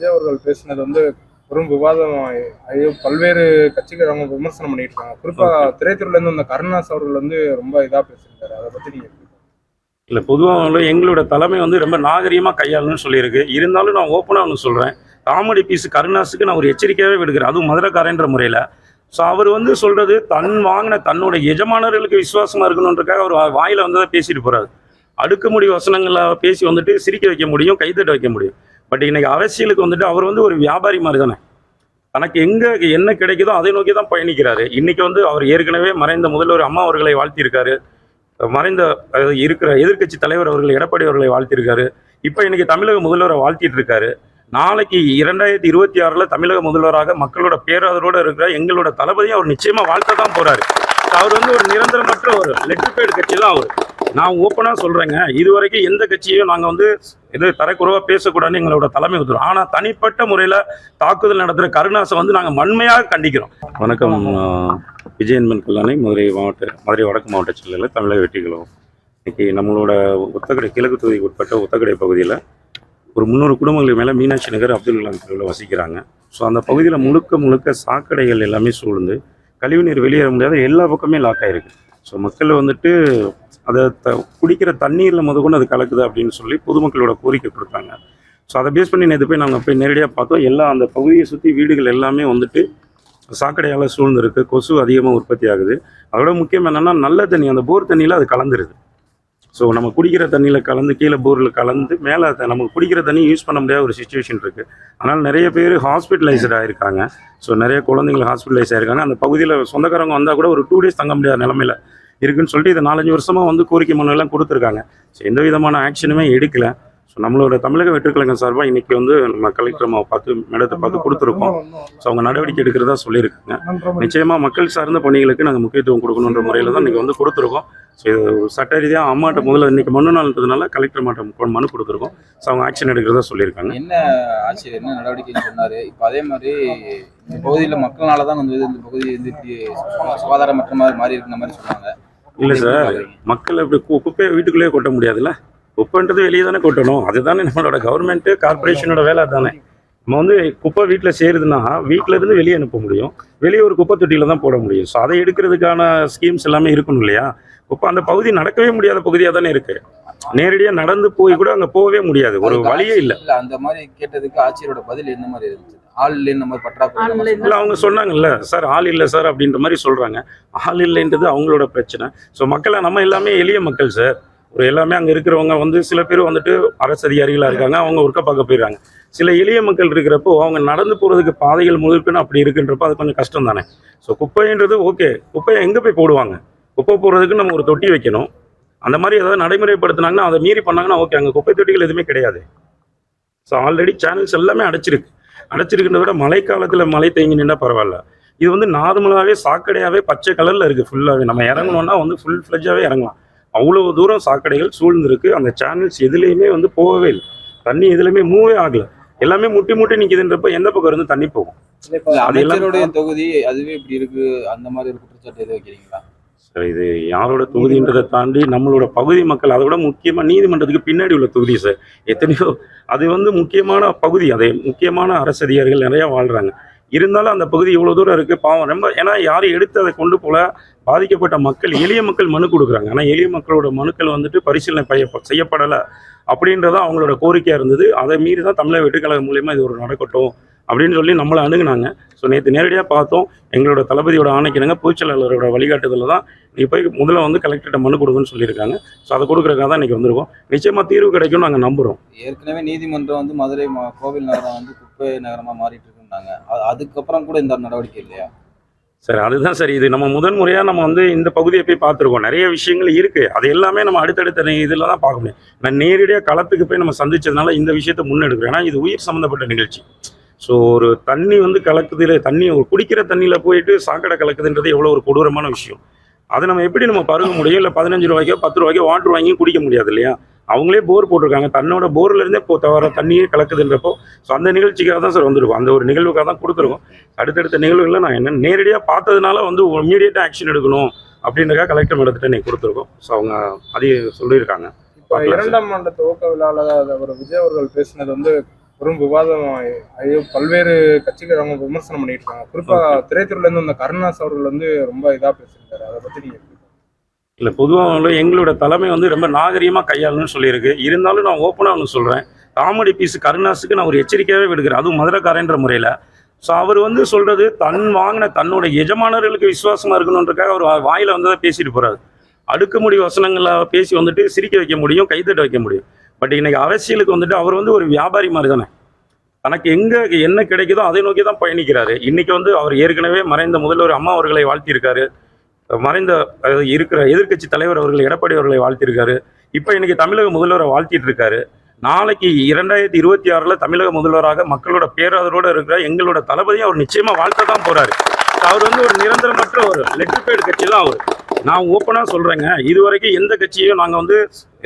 விஜய் அவர்கள் பேசினது வந்து பெரும் விவாதம் ஆகி பல்வேறு கட்சிக்காரங்க விமர்சனம் பண்ணிட்டு இருக்காங்க குறிப்பா திரைத்துறையில இருந்து இந்த கருணாஸ் அவர்கள் வந்து ரொம்ப இதா பேசியிருக்காரு. அதை பத்தி நீங்க எப்படி இல்லை பொதுவாக எங்களோட தலைமை வந்து ரொம்ப நாகரீகமாக கையாளணும்னு சொல்லியிருக்கு. இருந்தாலும் நான் ஓப்பனாக ஒன்று சொல்கிறேன் காமெடி பீஸ் கருணாஸுக்கு நான் ஒரு எச்சரிக்கையாகவே விடுக்கிறேன் அதுவும் மதுரைக்காரன்ற முறையில். ஸோ அவர் வந்து சொல்கிறது தன் வாங்கின தன்னோட எஜமானர்களுக்கு விசுவாசமாக இருக்கணுன்றக்காக அவர் வாயில வந்ததை பேசிட்டு போகிறாரு அடுக்குமுடி வசனங்களை பேசி வந்துட்டு சிரிக்க வைக்க முடியும் கைத்தட்ட வைக்க முடியும். பட் இன்னைக்கு அரசியலுக்கு வந்துட்டு அவர் வந்து ஒரு வியாபாரி மாதிரி தானே. தனக்கு எங்கே என்ன கிடைக்குதோ அதை நோக்கி தான் பயணிக்கிறாரு. இன்னைக்கு வந்து அவர் ஏற்கனவே மறைந்த முதல்வர் அம்மா அவர்களை வாழ்த்தியிருக்காரு. மறைந்த இருக்கிற எதிர்க்கட்சி தலைவர் அவர்கள் எடப்பாடி அவர்களை வாழ்த்தியிருக்காரு. இப்போ இன்னைக்கு தமிழக முதல்வரை வாழ்த்திட்டு இருக்காரு நாளைக்கு இரண்டாயிரத்தி இருபத்தி ஆறில் தமிழக முதல்வராக மக்களோட பேராதரோடு இருக்கிற எங்களோட தளபதியும் அவர் நிச்சயமாக வாழ்த்த தான் போகிறாரு அவர் வந்து ஒரு நிரந்தரமற்ற ஒரு லெட்டர் பேடு கட்சி தான் அவர். நான் ஓப்பனாக சொல்கிறேங்க இது வரைக்கும் எந்த கட்சியும் நாங்கள் வந்து இது தரக்குறைவாக பேசக்கூடாதுன்னு எங்களோட தலைமை உத்தரவு ஆனால் தனிப்பட்ட முறையில் தாக்குதல் நடத்துகிற கருணாசை வந்து நாங்கள் வன்மையாக கண்டிக்கிறோம். வணக்கம் விஜயன்மன் கல்லாணை மதுரை மாவட்ட மதுரை வடக்கு மாவட்ட செயலர் தமிழக வெற்றிகளும் இன்னைக்கு நம்மளோட ஒத்தக்கடை கிழக்கு தொகுதிக்கு உட்பட்ட ஒத்தக்கடை பகுதியில் ஒரு முந்நூறு குடும்பங்களுக்கு மேலே மீனாட்சி நகர் அப்துல் கலாம் தெருவில் வசிக்கிறாங்க. ஸோ அந்த பகுதியில் முழுக்க முழுக்க சாக்கடைகள் எல்லாமே சூழ்ந்து கழிவுநீர் வெளியேற முடியாத எல்லா பக்கமே லாக் ஆகிருக்கு ஸோ மக்கள் வந்துட்டு அதை த குடிக்கிற தண்ணீரில் முதற்கொண்டு அது கலக்குது அப்படின்னு சொல்லி பொதுமக்களோட கோரிக்கை கொடுத்தாங்க. ஸோ அதை பேஸ் பண்ணி நேற்று போய் நாங்கள் போய் நேரடியாக பார்த்தோம். எல்லா அந்த பகுதியை சுற்றி வீடுகள் எல்லாமே வந்துட்டு சாக்கடையால் சூழ்ந்துருக்கு. கொசு அதிகமாக உற்பத்தி ஆகுது. அதோட முக்கியம் என்னென்னா நல்ல தண்ணி அந்த போர் தண்ணியில் அது கலந்துருது. ஸோ நம்ம குடிக்கிற தண்ணியில் கலந்து கீழே போரில் கலந்து மேலே அதை நமக்கு குடிக்கிற தண்ணி யூஸ் பண்ண முடியாத ஒரு சுச்சுவேஷன் இருக்குது அதனால் நிறைய பேர் ஹாஸ்பிட்டலைஸ்ட் ஆகிருக்காங்க ஸோ நிறைய குழந்தைகள் ஹாஸ்பிட்டலைஸ் ஆகிருக்காங்க அந்த பகுதியில் சொந்தக்காரங்க வந்தால் கூட ஒரு டூ டேஸ் தங்க முடியாத நிலமையில இருக்குன்னு சொல்லிட்டு இதை நாலஞ்சு வருஷமாக வந்து கோரிக்கை மனு எல்லாம் கொடுத்துருக்காங்க. ஸோ எந்த விதமான ஆக்ஷனுமே எடுக்கல. ஸோ நம்மளோட தமிழக வெற்றிக்கழகம் சார்பாக இன்னைக்கு வந்து நம்ம கலெக்டர் அம்மாவை பார்த்து மேடத்தை பார்த்து கொடுத்துருக்கோம். ஸோ அவங்க நடவடிக்கை எடுக்கிறதா சொல்லியிருக்காங்க. நிச்சயமா மக்கள் சார்ந்த பணிகளுக்கு நாங்கள் முக்கியத்துவம் கொடுக்கணுன்ற முறையில் தான் இன்னைக்கு வந்து கொடுத்துருக்கோம். ஸோ இது ஒரு சட்ட ரீதியாக அம்மாட்ட முதல்ல இன்னைக்கு மனு நாள்ன்றதுனால கலெக்டர் மாட்ட மனு கொடுத்துருக்கோம். ஸோ அவங்க ஆக்ஷன் எடுக்கிறதா சொல்லியிருக்காங்க. என்ன ஆட்சியர் என்ன நடவடிக்கைன்னு சொன்னாரு? இப்போ அதே மாதிரி இந்த பகுதியில் மக்கள்னால தான் வந்து இந்த பகுதி வந்து இப்படி சுகாதாரமற்ற மாதிரி மாறி இருக்கிற மாதிரி சொன்னாங்க. இல்லை சார்? மக்கள் இப்படி கு- குப்பையை வீட்டுக்குள்ளேயே கொட்ட முடியாதுல்ல? குப்பைன்றது வெளியே தானே கொட்டணும். அதுதானே நம்மளோட கவர்மெண்ட்டு கார்பரேஷனோட வேலை தானே. நம்ம வந்து குப்பை வீட்டில் சேருதுன்னா வீட்டில் இருந்து வெளியே அனுப்ப முடியும். வெளியே ஒரு குப்பை தொட்டியில் தான் போட முடியும். ஸோ அதை எடுக்கிறதுக்கான ஸ்கீம்ஸ் எல்லாமே இருக்கணும் இல்லையா? குப்பை அந்த பகுதி நடக்கவே முடியாத பகுதியாக தானே இருக்கு. நேரடியாக நடந்து போய் கூட அங்கே போகவே முடியாது. ஒரு வழியே இல்லை. இல்ல. அந்த மாதிரி கேட்டதுக்கு ஆட்சியரோட பதில் என்ன மாதிரி இருந்துச்சு? ஆள் இல்லை இந்த மாதிரி பற்றாக்குறை இல்லை அவங்க சொன்னாங்கல்ல சார் ஆள் இல்லை சார் அப்படின்ற மாதிரி சொல்கிறாங்க ஆள் இல்லைன்றது அவங்களோட பிரச்சனை. ஸோ மக்களை நம்ம எல்லாமே எளிய மக்கள் சார். ஒரு எல்லாமே அங்கே இருக்கிறவங்க வந்து சில பேர் வந்துட்டு அரசு அதிகாரிகளாக இருக்காங்க. அவங்க ஒர்க்கை பார்க்க போயிடுறாங்க. சில எளிய மக்கள் இருக்கிறப்போ அவங்க நடந்து போகிறதுக்கு பாதைகள் முழுக்கணும் அப்படி இருக்குன்றப்போ அது கொஞ்சம் கஷ்டம் தானே ஸோ குப்பைன்றது ஓகே. குப்பையை எங்கே போய் போடுவாங்க? குப்பை போடுறதுக்கு நம்ம ஒரு தொட்டி வைக்கணும். அந்த மாதிரி ஏதாவது நடைமுறைப்படுத்தினாங்கன்னா அதை மீறி பண்ணாங்கன்னா ஓகே அங்கே குப்பை தொட்டிகள் எதுவுமே கிடையாது. ஸோ ஆல்ரெடி சேனல்ஸ் எல்லாமே அடைச்சிருக்கு. அடைச்சிருக்கிறத விட மழைக்காலத்தில் மழை தேங்கி நின்றா பரவாயில்ல. இது வந்து நார்மலாகவே சாக்கடையாகவே பச்சை கலரில் இருக்குது ஃபுல்லாகவே நம்ம இறங்கணும்னா வந்து ஃபுல் ஃப்ளெஜாகவே இறங்கலாம். அவ்வளோ தூரம் சாக்கடைகள் சூழ்ந்திருக்கு. அந்த சேனல்ஸ் எதுலேயுமே வந்து போகவே இல்லை. தண்ணி எதுலையுமே மூவே ஆகல. எல்லாமே முட்டி முட்டி நிற்கிதுன்றப்ப எந்த பக்கம் இருந்து தண்ணி போகும்? அமைச்சருடைய தொகுதி அதுவே இப்படி இருக்கு. அந்த மாதிரி ஒரு குற்றச்சாட்டு எதுவும் வைக்கிறீங்களா? சார் இது யாரோட தொகுதின்றதை தாண்டி நம்மளோட பகுதி மக்கள் அதை விட முக்கியமாக நீதிமன்றத்துக்கு பின்னாடி உள்ள தொகுதி சார் எத்தனையோ அது வந்து முக்கியமான பகுதி அதை முக்கியமான அரசு அதிகாரிகள் நிறையா வாழ்கிறாங்க இருந்தாலும் அந்த பகுதி இவ்வளோ தூரம் இருக்குது பாவம். ரொம்ப ஏன்னா யாரும் எடுத்து அதை கொண்டு போல பாதிக்கப்பட்ட மக்கள் எளிய மக்கள் மனு கொடுக்குறாங்க. ஆனால் எளிய மக்களோட மனுக்கள் வந்துட்டு பரிசீலனை பைய- செய்யப்படலை அப்படின்றதான் அவங்களோட கோரிக்கையாக இருந்தது. அதை மீறி தான் தமிழக வெட்டுக்கழகம் மூலியமாக இது ஒரு நடக்கட்டும். அப்படின்னு சொல்லி நம்மளை அணுகுனாங்க. ஸோ நேற்று நேரடியாக பார்த்தோம் எங்களோட தளபதியோட ஆணைக்கிணங்க பொதுச்செயலாளரோட வழிகாட்டுதலில் தான் நீ போய் முதல்ல வந்து கலெக்டர்கிட்ட மனு கொடுங்கன்னு சொல்லியிருக்காங்க. ஸோ அதை கொடுக்குறதுக்காக தான் இன்றைக்கி வந்திருக்கோம். நிச்சயமாக தீர்வு கிடைக்கும்னு நாங்கள் நம்புகிறோம் ஏற்கனவே நீதிமன்றம் வந்து மதுரை மா- கோவில் நகரம் வந்து குப்பை நகரமா மாறிட்டு இருக்குன்னாங்க அதுக்கப்புறம் கூட இந்த நடவடிக்கை இல்லையா? சரி அதுதான் சரி. இது நம்ம முதன் முறையாக நம்ம வந்து இந்த பகுதியை போய் பார்த்துருக்கோம். நிறைய விஷயங்கள் இருக்குது அது எல்லாமே நம்ம அடுத்தடுத்த இதில் தான் பார்க்க முடியும். நான் நேரடியாக களத்துக்கு போய் நம்ம சந்திச்சதுனால இந்த விஷயத்தை முன்னெடுக்கிறேன். ஏன்னா இது உயிர் சம்மந்தப்பட்ட நிகழ்ச்சி. ஸோ ஒரு தண்ணி வந்து கலக்குது தண்ணி ஒரு குடிக்கிற தண்ணியில் போயிட்டு சாக்கடை கலக்குதுன்றது எவ்வளோ ஒரு கொடூரமான விஷயம். அதை நம்ம எப்படி நம்ம பருக முடியும்? இல்லை பதினஞ்சு ரூபாய்க்கோ பத்து ரூபாய்க்கோ வாட்டர் வாங்கி குடிக்க முடியாது இல்லையா? அவங்களே போர் போட்டிருக்காங்க. தன்னோட போர்ல இருந்தே இப்போ தவிர தண்ணியே கலக்குதுன்றப்போ ஸோ அந்த நிகழ்ச்சிக்காக தான் சார் வந்திருக்கோம். அந்த ஒரு நிகழ்வுக்காக தான் கொடுத்துருக்கோம். அடுத்தடுத்த நிகழ்வுகளை நான் என்ன நேரடியாக பார்த்ததுனால வந்து இமீடியட்டாக ஆக்ஷன் எடுக்கணும் அப்படின்றக்காக கலெக்டர் மேடத்திட்ட நீ கொடுத்துருக்கோம். ஸோ அவங்க அதையும் சொல்லியிருக்காங்க. இப்ப இரண்டாம் ஆண்டு துவக்க அவர் விஜய் அவர்கள் பேசினது வந்து பெரும் விவாதம் ஆயி பல்வேறு கட்சிக்காரங்க விமர்சனம் பண்ணிட்டு இருக்காங்க குறிப்பா திரைத்துறையில இருந்து இந்த கருணாஸ் அவர்கள் வந்து ரொம்ப இதா பேசியிருக்காரு. அதை பத்தி நீங்க இல்லை பொதுவாக எங்களோட தலைமை வந்து ரொம்ப நாகரீகமாக கையாளணும்னு சொல்லியிருக்கு. இருந்தாலும் நான் ஓப்பனாக ஒன்று சொல்கிறேன் காமெடி பீஸ் கருணாஸுக்கு நான் ஒரு எச்சரிக்கையாகவே விடுக்கிறேன் அதுவும் மதுரைக்காரன்ற முறையில். ஸோ அவர் வந்து சொல்கிறது தன் வாங்கின தன்னோட எஜமானர்களுக்கு விசுவாசமாக இருக்கணுன்றக்காக அவர் வாயில வந்ததை பேசிட்டு போகிறாரு அடுக்குமுடி வசனங்களை பேசி வந்துட்டு சிரிக்க வைக்க முடியும் கைத்தட்ட வைக்க முடியும். பட் இன்னைக்கு அரசியலுக்கு வந்துட்டு அவர் வந்து ஒரு வியாபாரி மாதிரி தானே. தனக்கு எங்கே என்ன கிடைக்குதோ அதை நோக்கி தான் பயணிக்கிறாரு. இன்னைக்கு வந்து அவர் ஏற்கனவே மறைந்த முதல்வர் அம்மா அவர்களை வாழ்த்தியிருக்காரு. மறைந்த இருக்கிற எதிர்க்கட்சி தலைவர் அவர்கள் எடப்பாடி அவர்களை வாழ்த்தியிருக்காரு. இப்போ இன்னைக்கு தமிழக முதல்வரை வாழ்த்திட்டு இருக்காரு நாளைக்கு இரண்டாயிரத்தி இருபத்தி ஆறில் தமிழக முதல்வராக மக்களோட பேராதரோடு இருக்கிற எங்களோட தளபதியும் அவர் நிச்சயமாக வாழ்த்த தான் போகிறாரு அவர் வந்து ஒரு நிரந்தரமற்ற ஒரு லெட்டர் பேடு கட்சி தான் அவர். நான் ஓப்பனாக சொல்கிறேங்க இது வரைக்கும் எந்த கட்சியும் நாங்கள் வந்து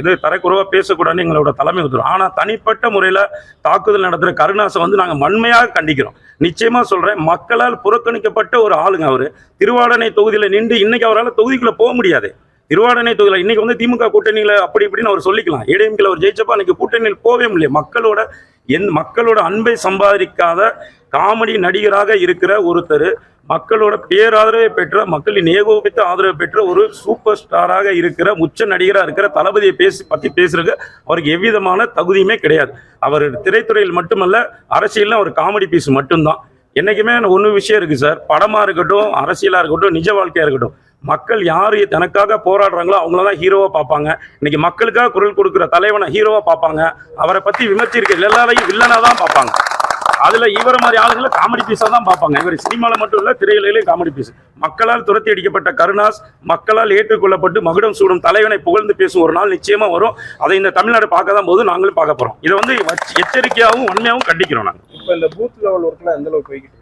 இது தரக்குறைவாக பேசக்கூடாதுன்னு எங்களோட தலைமை ஒத்துரும் ஆனால் தனிப்பட்ட முறையில் தாக்குதல் நடத்துகிற கருணாசை வந்து நாங்கள் வன்மையாக கண்டிக்கிறோம். நிச்சயமாக சொல்கிறேன் மக்களால் புறக்கணிக்கப்பட்ட ஒரு ஆளுங்க அவர். திருவாடனை தொகுதியில் நின்று இன்றைக்கி அவரால் தொகுதிக்குள்ளே போக முடியாது. திருவாடனை தொகுதியில் இன்றைக்கி வந்து திமுக கூட்டணியில் அப்படி இப்படின்னு அவர் சொல்லிக்கலாம். ஏடிஎம்கில் அவர் ஜெயிச்சப்பா அன்றைக்கி கூட்டணியில் போகவே முடியல. மக்களோட என் மக்களோட அன்பை சம்பாதிக்காத காமெடி நடிகராக இருக்கிற ஒருத்தர் மக்களோட பேராதரவை பெற்ற மக்களின் ஏகோபித்த ஆதரவை பெற்ற ஒரு சூப்பர் ஸ்டாராக இருக்கிற உச்ச நடிகராக இருக்கிற தளபதியை பேசி பற்றி பேசுறதுக்கு அவருக்கு எவ்விதமான தகுதியுமே கிடையாது. அவர் திரைத்துறையில் மட்டுமல்ல அரசியலில் அவர் காமெடி பீஸ் மட்டும்தான். என்றைக்குமே ஒன்று விஷயம் இருக்குது சார். படமாக இருக்கட்டும் அரசியலாக இருக்கட்டும் நிஜ வாழ்க்கையாக இருக்கட்டும் மக்கள் யார் தனக்காக போராடுறாங்களோ அவங்கள தான் ஹீரோவாக பார்ப்பாங்க. இன்னைக்கு மக்களுக்காக குரல் கொடுக்குற தலைவனை ஹீரோவாக பார்ப்பாங்க. அவரை பற்றி விமர்சிக்கிற எல்லாரையும் வில்லனாக தான் பார்ப்பாங்க. அதுல இவர மாதிரி ஆளுங்களை காமெடி பீஸா தான் பார்ப்பாங்க. இவர் சினிமால மட்டும் இல்ல திரையிலையும் காமெடி பீஸ் மக்களால் துரத்தி அடிக்கப்பட்ட கருணாஸ் மக்களால் ஏற்றுக்கொள்ளப்பட்டு மகுடம் சூடும் தலைவனை புகழ்ந்து பேசும் ஒரு நாள் நிச்சயமா வரும். அதை இந்த தமிழ்நாடு பார்க்க தான் போது நாங்களும் பார்க்க போறோம். இதை வந்து வச்சு- எச்சரிக்கையாகவும் உண்மையாகவும் கண்டிக்கிறோம் நாங்கள் இப்ப இந்த பூத் லெவல் ஒர்க்லாம் எந்த அளவுக்கு போய்கிட்டு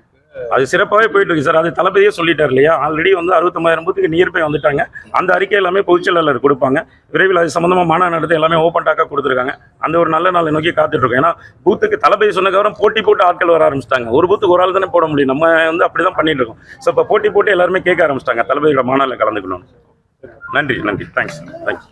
அது சிறப்பாகவே போயிட்டு இருக்கு சார். அது தளபதியே சொல்லிட்டார் இல்லையா? ஆல்ரெடி வந்து அறுபத்தொம்பதாயிரம் பூத்துக்கு நியர்பை வந்துட்டாங்க. அந்த அறிக்கை எல்லாமே பொதுச்செயலாளர் கொடுப்பாங்க. விரைவில் அது சம்மந்தமாக மாநாடு நடத்தி எல்லாமே ஓப்பன் டாக்காக கொடுத்துருக்காங்க. அந்த ஒரு நல்ல நாளை நோக்கி காத்துட்டு இருக்கோம் ஏன்னா பூத்துக்கு தளபதி சொன்னதுக்கப்புறம் போட்டி போட்டு ஆட்கள் வர ஆரம்பிச்சிட்டாங்க. ஒரு பூத்துக்கு ஒரு ஆள் தானே போட முடியும். நம்ம வந்து அப்படி தான் பண்ணிட்டு இருக்கோம் ஸோ இப்போ போட்டி போட்டு எல்லாருமே கேட்க ஆரம்பிச்சிட்டாங்க. தளபதியோட மாநாட்டில் கலந்துக்கணும் நன்றி நன்றி. Thanks thanks